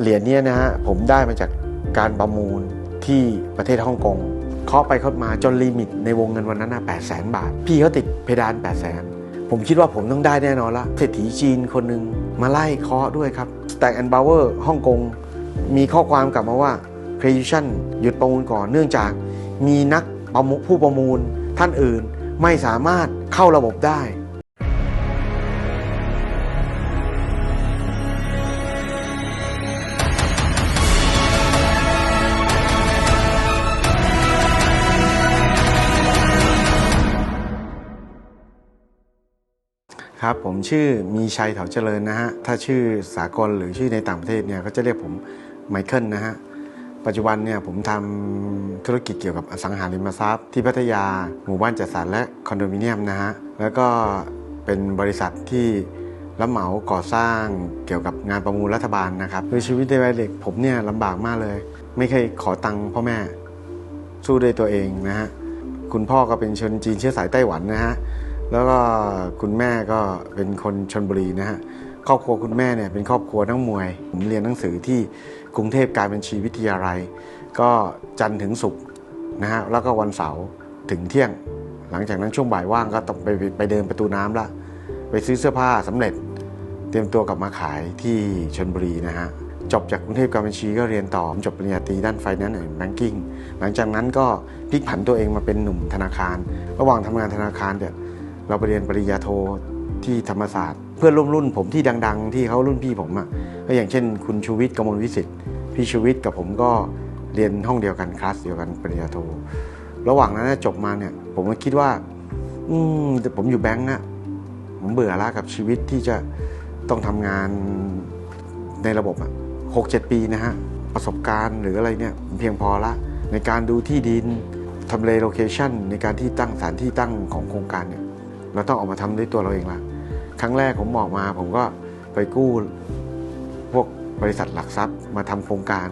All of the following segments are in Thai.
เหรียญเนี้ยนะฮะผมได้มาจากการประมูลที่ประเทศฮ่องกงเคาะไปเคาะมาจนลิมิตในวงเงินวันนั้นนะแปดแสนบาท พี่เขาติดเพดาน8 0 0แสนผมคิดว่าผมต้องได้แน่นอนละเศรษฐีจีนคนหนึ่งมาไล่เคาะด้วยครับ Stack and Power ฮ่องกงมีข้อความกลับมาว่า Creation หยุดประมูลก่อนเนื่องจากมีนักประมูผู้ประมูลท่านอื่นไม่สามารถเข้าระบบได้ ครับผมชื่อมีชัยเถาเจริญนะฮะ ถ้าชื่อสากลหรือชื่อในต่างประเทศเนี่ยก็จะเรียกผมไมเคิลนะฮะ ปัจจุบันเนี่ยผมทำธุรกิจเกี่ยวกับอสังหาริมทรัพย์ ที่พัทยา หมู่บ้านจัดสรรและคอนโดมิเนียมนะฮะ แล้วก็เป็นบริษัทที่รับเหมาก่อสร้างเกี่ยวกับงานประมูลรัฐบาลนะครับคือชีวิตในวัยเด็กผมเนี่ยลำบากมากเลย ไม่เคยขอตังค์พ่อแม่สู้ด้วยตัวเองนะฮะ คุณพ่อก็เป็นชนจีนเชื้อสายไต้หวันนะฮะ แล้วก็คุณแม่ก็เป็นคนชนบุรีนะฮะครอบครัวคุณแม่เนี่ยเป็นครอบครัวนักมวย ผมเรียนหนังสือที่กรุงเทพการบัญชีวิทยาลัย ก็จันทร์ถึงศุกร์นะฮะแล้วก็วันเสาร์ถึงเที่ยง หลังจากนั้นช่วงบ่ายว่างก็ต้องไปไปเดินประตูน้ำละไปซื้อเสื้อผ้าสำเร็จ เตรียมตัวกลับมาขายที่ชนบุรีนะฮะจบจากกรุงเทพการบัญชีก็เรียนต่อจบปริญญาตรีด้าน Finance and Banking หลังจากนั้นก็พลิกผันตัวเองมาเป็นหนุ่มธนาคาร ระหว่างทำงานธนาคารเนี่ย เราไปเรียนปริญญาโทที่ธรรมศาสตร์ เพื่อนร่วมรุ่นผมที่ดัง ๆ ที่เขารุ่นพี่ผมอะก็อย่างเช่น คุณชูวิทย์กมลวิสิทธิ์พี่ชูวิทย์กับผมก็เรียนห้องเดียวกันคลาสเดียวกันปริญญาโทระหว่างนั้นจบมาเนี่ย ผมก็คิดว่า อืมแต่ผมอยู่แบงก์อะผมเบื่อละกับชีวิตที่จะต้องทำงานในระบบอะหกเจ็ดปีนะฮะประสบการณ์หรืออะไรเนี่ยเพียงพอละในการดูที่ดินทำเลโลเคชันในการที่ตั้งสถานที่ตั้งของโครงการเนี่ย เราต้องออกมาทำด้วยตัวเราเองละครั้งแรกผมออกมา ผมก็ไปกู้พวกบริษัทหลักทรัพย์มาทำโครงการ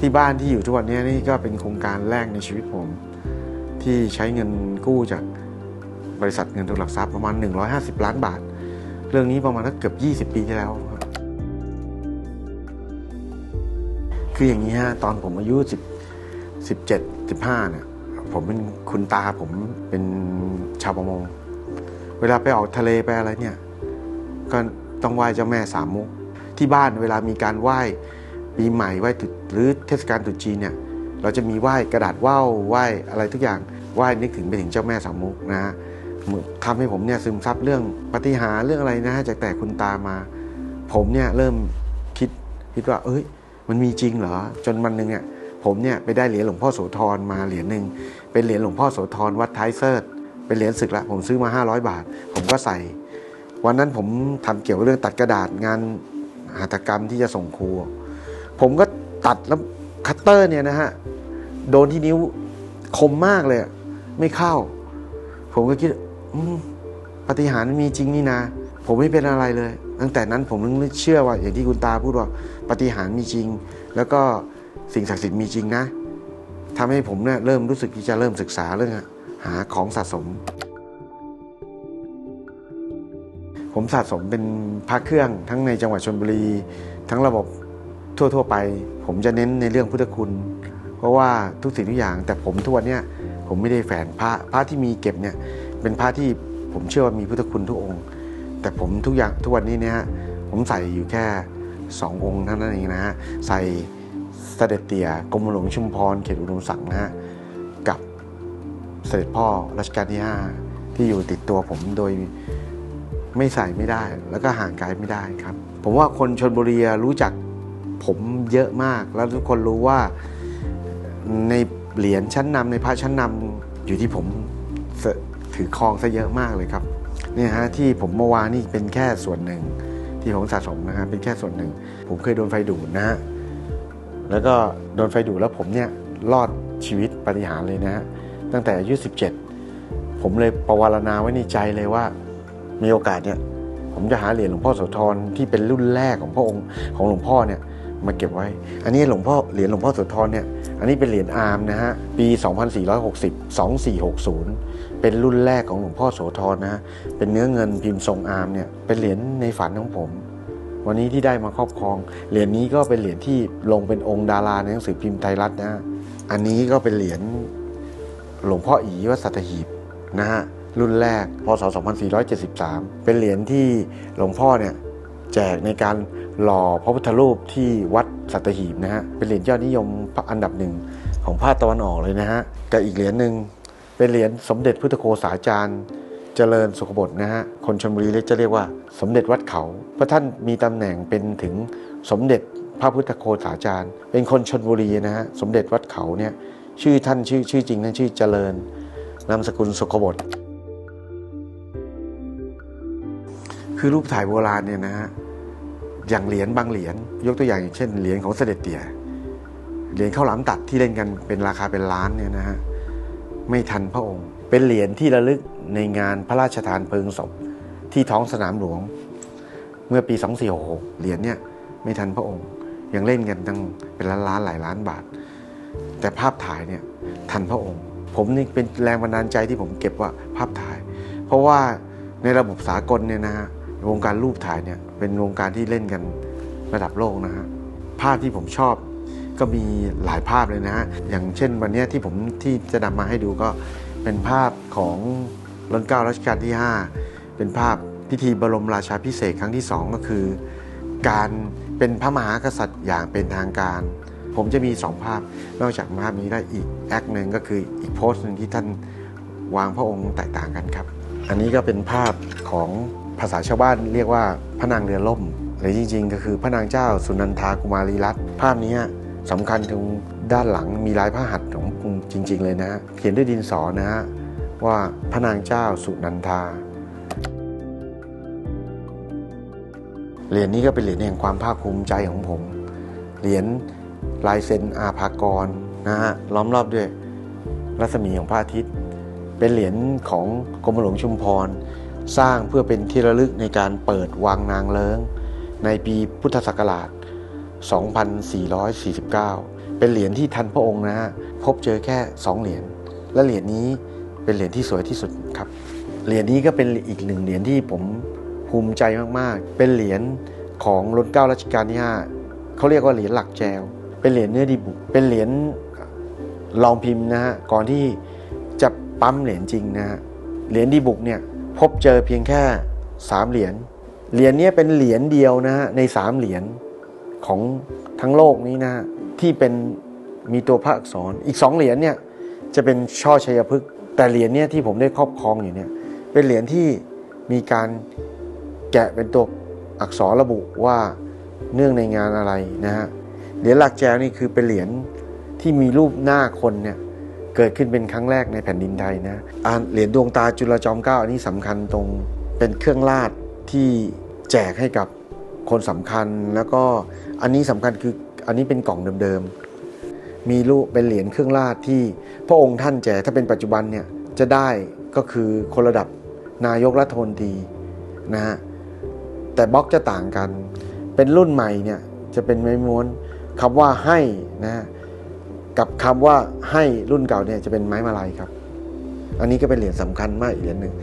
ที่บ้านที่อยู่ทุกวันนี้นี่ก็เป็นโครงการแรกในชีวิตผม ที่ใช้เงินกู้จากบริษัทเงินทุนหลักทรัพย์ประมาณ 150 ล้านบาท เรื่องนี้ประมาณเกือบ 20 ปีที่แล้วครับคืออย่างนี้ฮะตอนผมอายุ10 17 15เนี่ยผมเป็นคุณตาผมเป็นชาวประมง เวลาไปออกทะเลไปอะไรเนี่ยก็ต้องไหว้เจ้าแม่สามมุก ที่บ้านเวลามีการไหว้ปีใหม่ไหว้ตุหรือเทศกาลตรุษจีนเนี่ยเราจะมีไหว้กระดาษว่าวไหว้อะไรทุกอย่างไหว้นึกถึงไปถึงเจ้าแม่สามมุกนะฮะทำให้ผมเนี่ยซึมซับเรื่องปฏิหารเรื่องอะไรนะจากแต่คุณตามา ผมเนี่ยเริ่มคิดคิดว่า เอ้ย มันมีจริงเหรอจนวันหนึ่งเนี่ยผมเนี่ยไปได้เหรียญหลวงพ่อโสธรมาเหรียญหนึ่งเป็นเหรียญหลวงพ่อโสธรวัดท้ายเซิร์ช เป็นเหรียญศึกละผมซื้อมา 500 บาท ผมก็ใส่ วันนั้นผมทำเกี่ยวกับเรื่องตัดกระดาษงานหัตถกรรมที่จะส่งครู ผมก็ตัดแล้วคัตเตอร์เนี่ยนะฮะโดนที่นิ้วคมมากเลย ไม่เข้า ผมก็คิดปฏิหารมีจริงนี่นะ ผมไม่เป็นอะไรเลย ตั้งแต่นั้นผมนึกเชื่อว่า อย่างที่คุณตาพูดว่าปฏิหารมีจริง แล้วก็สิ่งศักดิ์สิทธิ์มีจริงนะทำให้ผมเนี่ยเริ่มรู้สึกที่จะเริ่มศึกษาเรื่อง หาของสะสม ผมสะสมเป็นพระเครื่องทั้งในจังหวัดชนบุรี ทั้งระบบทั่ว ๆ ไป ผมจะเน้นในเรื่องพุทธคุณ เพราะว่าทุกสิ่งทุกอย่าง แต่ผมทุกวันนี่ยผมไม่ได้แฝนพระพระที่มีเก็บเนี่ยเป็นพระที่ผมเชื่อว่ามีพุทธคุณทุกองค์ แต่ผมทุกอย่างทุกวันนี้เนี่ยผมใส่อยู่แค่สององค์เท่านั้นเองนะฮะใส่เสด็จเตี่ยกรมหลวงชุมพรเขตอุดมศักดิ์นะฮะ เสด็จพ่อรัชกาลที่ 5 ที่อยู่ติดตัวผมโดยไม่ใส่ไม่ได้ แล้วก็ห่างไกลไม่ได้ครับ ผมว่าคนชนบุรีรู้จักผมเยอะมาก แล้วทุกคนรู้ว่าในเหรียญชั้นนำในพระชั้นนำอยู่ที่ผมถือครองซะเยอะมากเลยครับเนี่ยฮะที่ผมเมื่อวานนี่เป็นแค่ส่วนหนึ่งที่ผมสะสมนะฮะเป็นแค่ส่วนหนึ่ง ผมเคยโดนไฟดูดนะฮะแล้วก็โดนไฟดูดแล้วผมเนี่ยรอดชีวิตปฏิหารเลยนะฮะ ตั้งแต่อายุ17 ผมเลยประวารณาไว้ในใจเลยว่า มีโอกาสเนี่ย ผมจะหาเหรียญหลวงพ่อโสธรที่เป็นรุ่นแรกของพระองค์ของหลวงพ่อเนี่ยมาเก็บไว้ อันนี้หลวงพ่อเหรียญหลวงพ่อโสธรเนี่ย อันนี้เป็นเหรียญอาร์มนะฮะ ปี 2460 2460 เป็นรุ่นแรกของหลวงพ่อโสธรนะ เป็นเนื้อเงินพิมพ์ทรงอาร์มเนี่ย เป็นเหรียญในฝันของผม วันนี้ที่ได้มาครอบครอง เหรียญนี้ก็เป็นเหรียญที่ลงเป็นองค์ดาราในหนังสือพิมพ์ไทยรัฐนะ อันนี้ก็เป็นเหรียญ หลวงพ่ออีวัดสัตหีบนะฮะรุ่นแรกพศ 2473 เป็นเหรียญที่หลวงพ่อเนี่ยแจกในการหล่อพระพุทธรูปที่วัดสัตหีบนะฮะเป็นเหรียญยอดนิยมอันดับหนึ่งของภาคตะวันออกเลยนะฮะกับอีกเหรียญหนึ่งเป็นเหรียญสมเด็จพุทธโฆษาจารย์เจริญสุขบดนะฮะคนชนบุรีเรียกจะเรียกว่าสมเด็จวัดเขาเพราะท่านมีตำแหน่งเป็นถึงสมเด็จพระพุทธโฆษาจารย์ เป็นคนชนบุรีนะฮะสมเด็จวัดเขาเนี่ย ชื่อท่านชื่อชื่อจริงนั้นชื่อเจริญนามสกุลสุขบดคือรูปถ่ายโบราณเนี่ยนะฮะอย่างเหรียญบางเหรียญยกตัวอย่างอย่างเช่นเหรียญของเสด็จเตี่ยเหรียญข้าวหลามตัดที่เล่นกันเป็นราคาเป็นล้านเนี่ยนะฮะไม่ทันพระองค์ เป็นเหรียญที่ระลึกในงานพระราชทานเพลิงศพที่ท้องสนามหลวง เมื่อปี2466เหรียญเนี่ยไม่ทันพระองค์ยังเล่นกันตั้งเป็นล้านล้านๆหลายล้านบาท แต่ภาพถ่ายเนี่ยทันพระองค์ ผมนี่เป็นแรงบันดาลใจที่ผมเก็บว่าภาพถ่าย เพราะว่าในระบบสากลเนี่ยนะฮะวงการรูปถ่ายเนี่ยเป็นวงการที่เล่นกันระดับโลกนะฮะภาพที่ผมชอบก็มีหลายภาพเลยนะฮะอย่างเช่นวันนี้ที่ผมที่จะนำมาให้ดูก็เป็นภาพของรัชกาลรัชกาลที่ 5 เป็นภาพพิธีบรมราชาพิเศษครั้งที่ 2 ก็คือ การเป็นพระมหากษัตริย์อย่างเป็นทางการ ผมจะมี 2 ภาพ นอกจากภาพนี้ได้อีกแอคหนึ่งก็คืออีกโพสต์หนึ่งที่ท่านวางพระองค์แตกต่างกันครับ อันนี้ก็เป็นภาพของภาษาชาวบ้านเรียกว่าพระนางเรือล่มหรือจริง ๆ ก็คือพระนางเจ้าสุนันทากุมารีรัตน์ภาพนี้สำคัญตรงด้านหลังมีลายพระหัตถ์ของจริง ๆ เลยนะฮะเขียนด้วยดินสอนะฮะว่าพระนางเจ้าสุนันทาเหรียญนี้ก็เป็นเหรียญแห่งความภาคภูมิใจของผม เหรียญ ลายเซ็นอาภากรนะฮะล้อมรอบด้วยรัศมีของพระอาทิตย์ เป็นเหรียญของกรมหลวงชุมพร สร้างเพื่อเป็นที่ระลึกในการเปิดวังนางเลิงในปีพุทธศักราช 2449 เป็นเหรียญที่ทันพระองค์นะฮะพบเจอแค่ 2 เหรียญและเหรียญนี้เป็นเหรียญที่สวยที่สุดครับเหรียญนี้ก็เป็นอีกหนึ่งเหรียญที่ผมภูมิใจมากๆ เป็นเหรียญของรัชเก้ารัชกาลที่5เขาเรียกว่าเหรียญหลักแจว เป็นเหรียญเนื้อดีบุกเป็นเหรียญลองพิมพ์นะฮะก่อนที่จะปั๊มเหรียญจริงนะฮะเหรียญดีบุกเนี่ยพบเจอเพียงแค่ 3 เหรียญเหรียญเนี้เป็นเหรียญเดียวนะฮะใน 3 เหรียญของทั้งโลกนี้นะฮะที่เป็นมีตัวพระอักษรอีก 2 เหรียญเนี่ยจะเป็นช่อชัยพฤกษ์แต่เหรียญเนี่ยที่ผมได้ครอบครองอยู่เนี่ยเป็นเหรียญที่มีการแกะเป็นตัวอักษรระบุว่าเนื่องในงานอะไรนะฮะ เหรียญหลักแจวนี่คือเป็นเหรียญที่มีรูปหน้าคนเนี่ยเกิดขึ้นเป็นครั้งแรกในแผ่นดินไทยนะอ่าเหรียญดวงตาจุลจอมเกล้าอันนี้สำคัญตรงเป็นเครื่องราชที่แจกให้กับคนสำคัญแล้วก็อันนี้สำคัญคืออันนี้เป็นกล่องเดิมๆ มีรูปเป็นเหรียญเครื่องราชที่พระองค์ท่านแจกถ้าเป็นปัจจุบันเนี่ยจะได้ก็คือคนระดับนายกรัฐมนตรีนะฮะแต่บล็อกจะต่างกัน เป็นรุ่นใหม่เนี่ยจะเป็นไม้ม้วน คำว่าให้นะกับคำว่าให้รุ่นเก่าเนี่ยจะเป็นไม้มาลัยครับ อันนี้ก็เป็นเหรียญสำคัญมากอีกเหรียญหนึ่ง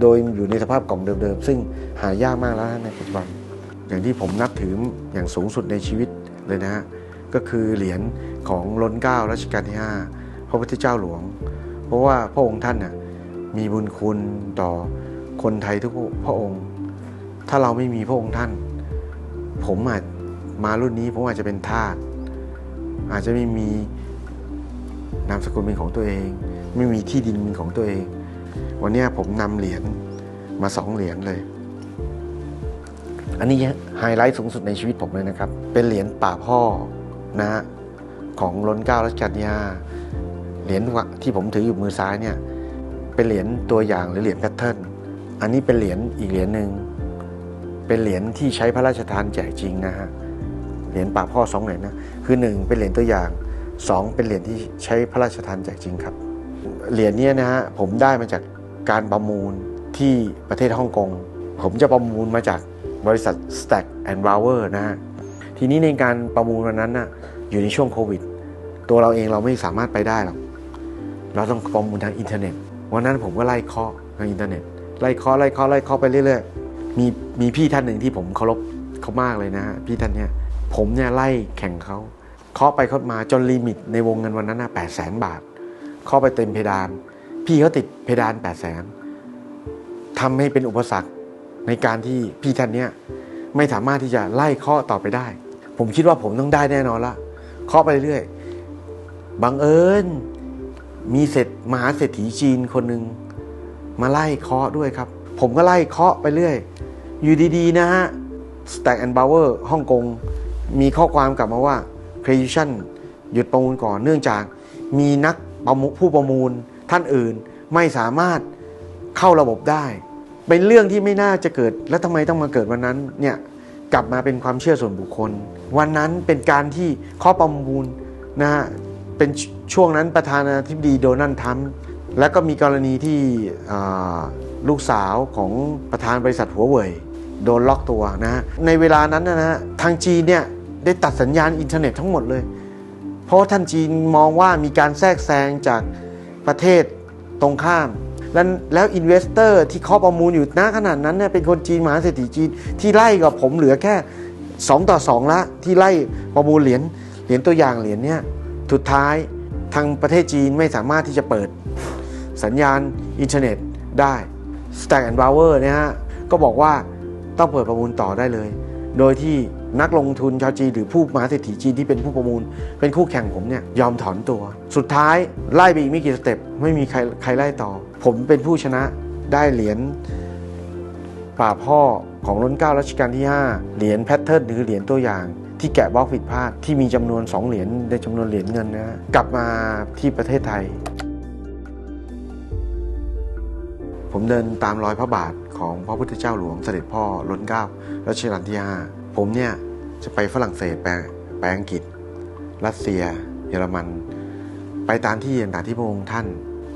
โดยอยู่ในสภาพกล่องเดิมๆ ซึ่งหายากมากแล้วในปัจจุบัน อย่างที่ผมนับถืออย่างสูงสุดในชีวิตเลยนะฮะก็คือเหรียญของล้นเก้ารัชกาลที่ 5 พระพุทธเจ้าหลวง เพราะว่าพระองค์ท่านน่ะมีบุญคุณต่อคนไทยทุกพระองค์ ถ้าเราไม่มีพระองค์ท่าน ผมอาจ มารุ่นนี้ผมอาจจะเป็นทาสอาจจะไม่มีนามสกุลเป็นของตัวเอง ไม่มีที่ดินเป็นของตัวเอง วันนี้ผมนำเหรียญมาสองเหรียญเลย อันนี้ไฮไลท์สูงสุดในชีวิตผมเลยนะครับ เป็นเหรียญป่าพ่อนะฮะของล้นเก้ารัชกาลที่ห้าเหรียญที่ผมถืออยู่มือซ้ายเนี่ยเป็นเหรียญตัวอย่างหรือเหรียญแพทเทิร์นอันนี้เป็นเหรียญอีกเหรียญหนึ่งเป็นเหรียญที่ใช้พระราชทานแจกจริงนะฮะ เหรียญป่าพ่อสองเหรียญนะคือหนึ่งเป็นเหรียญตัวอย่างสองเป็นเหรียญที่ใช้พระราชทานแจกจริงครับ เหรียญนี้นะฮะผมได้มาจากการประมูลที่ประเทศฮ่องกงผมจะประมูลมาจากบริษัท Stack and Brower นะฮะทีนี้ในการประมูลวันนั้นน่ะอยู่ในช่วงโควิด ตัวเราเองเราไม่สามารถไปได้หรอกเราต้องประมูลทางอินเทอร์เน็ตวันนั้นผมก็ไล่เคาะทางอินเทอร์เน็ตไล่เคาะไล่เคาะไล่เคาะไปเรื่อยๆมีมีพี่ท่านหนึ่งที่ผมเคารพเขามากเลยนะฮะพี่ท่านเนี่ย ผมเนี่ยไล่แข่งเขาเคาะไปเคาะมาจนลิมิตในวงเงินวันนั้นนะแปดแสนบาทเคาะไปเต็มเพดาน พี่เขาติดเพดานแปดแสนทำให้เป็นอุปสรรคในการที่พี่ท่านเนี่ยไม่สามารถที่จะไล่เคาะต่อไปได้ ผมคิดว่าผมต้องได้แน่นอนละเคาะไปเรื่อยบังเอิญมีเศรษฐมหาเศรษฐีจีนคนหนึ่งมาไล่เคาะด้วยครับ ผมก็ไล่เคาะไปเรื่อย อยู่ดีๆนะฮะ Stack and Power ฮ่องกง มีข้อความกลับมาว่า Creation หยุดประมูลก่อนเนื่องจากมีนักประมูผู้ประมูลท่านอื่นไม่สามารถเข้าระบบได้ เป็นเรื่องที่ไม่น่าจะเกิด แล้วทำไมต้องมาเกิดวันนั้นเนี่ยกลับมาเป็นความเชื่อส่วนบุคคล วันนั้นเป็นการที่ข้อประมูลนะฮะเป็นช่วงนั้นประธานาธิบดีโดนัลด์ทรัมป์แล้วก็มีกรณีที่ลูกสาวของประธานบริษัทหัวเว่ยโดนล็อกตัวนะฮะในเวลานั้นนะฮะทางจีนเนี่ย ได้ตัดสัญญาณอินเทอร์เน็ตทั้งหมดเลย เพราะท่านจีนมองว่ามีการแทรกแซงจากประเทศตรงข้าม แล้วแล้วอินเวสเตอร์ที่เขาประมูลอยู่ณขนาดนั้นเนี่ยเป็นคนจีนมหาเศรษฐีจีนที่ไล่กับผมเหลือแค่ 2 ต่อ 2 ละ ที่ไล่ประมูลเหรียญเหรียญตัวอย่างเหรียญเนี่ยสุดท้ายทางประเทศจีนไม่สามารถที่จะเปิดสัญญาณอินเทอร์เน็ตได้ Stack and Power เนี่ยฮะก็บอกว่าต้องเปิดประมูลต่อได้เลย โดยที่ นักลงทุนชาวจีนหรือผู้มหาเศรษฐีจีนที่เป็นผู้ประมูล เป็นคู่แข่งผมเนี่ยยอมถอนตัว สุดท้ายไล่ไปอีกไม่กี่สเต็ปไม่มีใครใครไล่ต่อ ผมเป็นผู้ชนะได้เหรียญป่าพ่อของรุ่นเก้ารัชกาลที่ 5 เหรียญแพทเทิร์นหรือเหรียญตัวอย่าง ที่แกะบล็อกผิดพลาดที่มีจำนวน 2 เหรียญในจำนวนเหรียญเงินนะกลับมาที่ประเทศไทย ผมเดินตามรอยพระบาทของพระพุทธเจ้าหลวงเสด็จพ่อล้นเก้ารัชกาลที่ 5 ผมเนี่ยจะไปฝรั่งเศสไปไปอังกฤษ รัสเซีย เยอรมัน ไปตามที่ต่างๆที่พระองค์ท่าน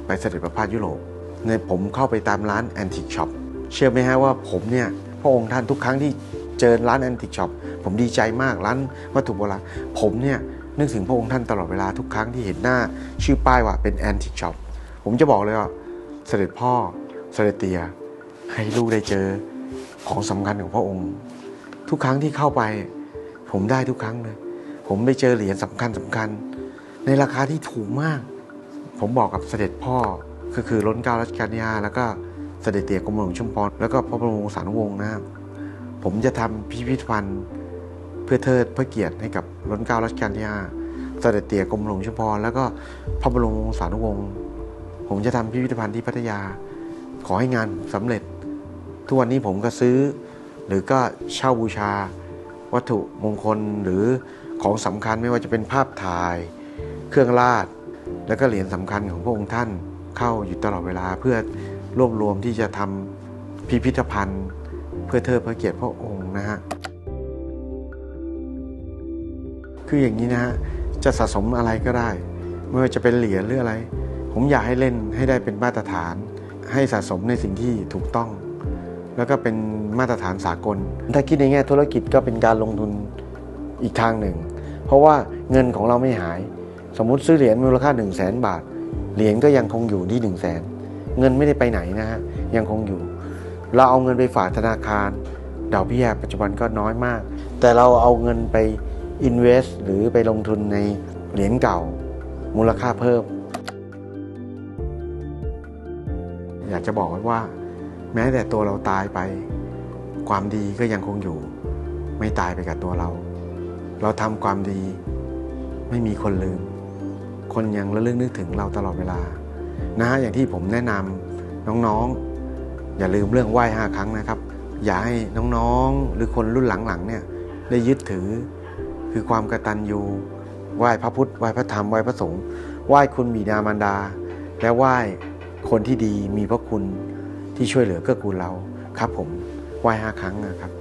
ไปเสด็จประพาสยุโรปในผมเข้าไปตามร้านแอนติกช็อปเชื่อไหมฮะว่าผมเนี่ยพระองค์ท่านทุกครั้งที่เจอร้านแอนติกช็อปผมดีใจมากร้านวัตถุโบราณผมเนี่ยนึกถึงพระองค์ท่านตลอดเวลาทุกครั้งที่เห็นหน้าชื่อป้ายว่าเป็นแอนติกช็อปผมจะบอกเลยว่าเสด็จพ่อเสด็จเตียให้ลูกได้เจอของสำคัญของพระองค์ ทุกครั้งที่เข้าไป ผมได้ทุกครั้งเลย ผมได้เจอเหรียญสำคัญสำคัญ ในราคาที่ถูกมาก ผมบอกกับเสด็จพ่อก็คือล้นเก้ารัชกาลที่ห้าแล้วก็เสด็จเตี่ยกรมหลวงชุมพรแล้วก็พระบรมวงศานุวงศ์นะครับผมจะทำพิพิธภัณฑ์เพื่อเทิดพระเกียรติให้กับล้นเก้ารัชกาลที่ห้าเสด็จเตี่ยกรมหลวงชุมพรแล้วก็พระบรมวงศานุวงศ์ผมจะทำพิพิธภัณฑ์ที่พัทยา ขอให้งานสำเร็จ ทุกวันนี้ผมก็ซื้อ หรือก็เช่าบูชา วัตถุมงคลหรือของสำคัญไม่ว่าจะเป็นภาพถ่าย เครื่องราชแล้วก็เหรียญสำคัญของพระองค์ท่านเข้าอยู่ตลอดเวลาเพื่อรวบรวมที่จะทำพิพิธภัณฑ์ เพื่อเทิดพระเกียรติพระองค์นะฮะคืออย่างนี้นะฮะจะสะสมอะไรก็ได้ ไม่ว่าจะเป็นเหรียญหรืออะไร ผมอยากให้เล่นให้ได้เป็นมาตรฐาน ให้สะสมในสิ่งที่ถูกต้อง แล้วก็เป็นมาตรฐานสากล ถ้าคิดในแง่ธุรกิจก็เป็นการลงทุนอีกทางหนึ่ง เพราะว่าเงินของเราไม่หาย สมมุติซื้อเหรียญมูลค่า 1 0 0 0 0แสนบาท เหรียญก็ยังคงอยู่ที่ 1 0 0 0 0แสนเงินไม่ได้ไปไหนนะฮะยังคงอยู่ เราเอาเงินไปฝากธนาคารดอกเบี้ยปัจจุบันก็น้อยมาก แต่เราเอาเงินไป invest หรือไปลงทุนในเหรียญเก่า มูลค่าเพิ่ม อยากจะบอกไว้ว่า แม้แต่ตัวเราตายไป ความดีก็ยังคงอยู่ ไม่ตายไปกับตัวเรา เราทำความดี ไม่มีคนลืม คนยังระลึกนึกถึงเราตลอดเวลา นะฮะอย่างที่ผมแนะนำน้องๆ อย่าลืมเรื่องไหว้ห้าครั้งนะครับ อย่าให้น้องๆ หรือคนรุ่นหลังๆเนี่ยได้ยึดถือ คือความกระตัญญูไหว้พระพุทธไหว้พระธรรมไหว้พระสงฆ์ไหว้คุณบิดามารดา และไหว้คนที่ดีมีพระคุณ ที่ช่วยเหลือเกื้อกูลเราครับผมไหว้ห้าครั้งนะครับ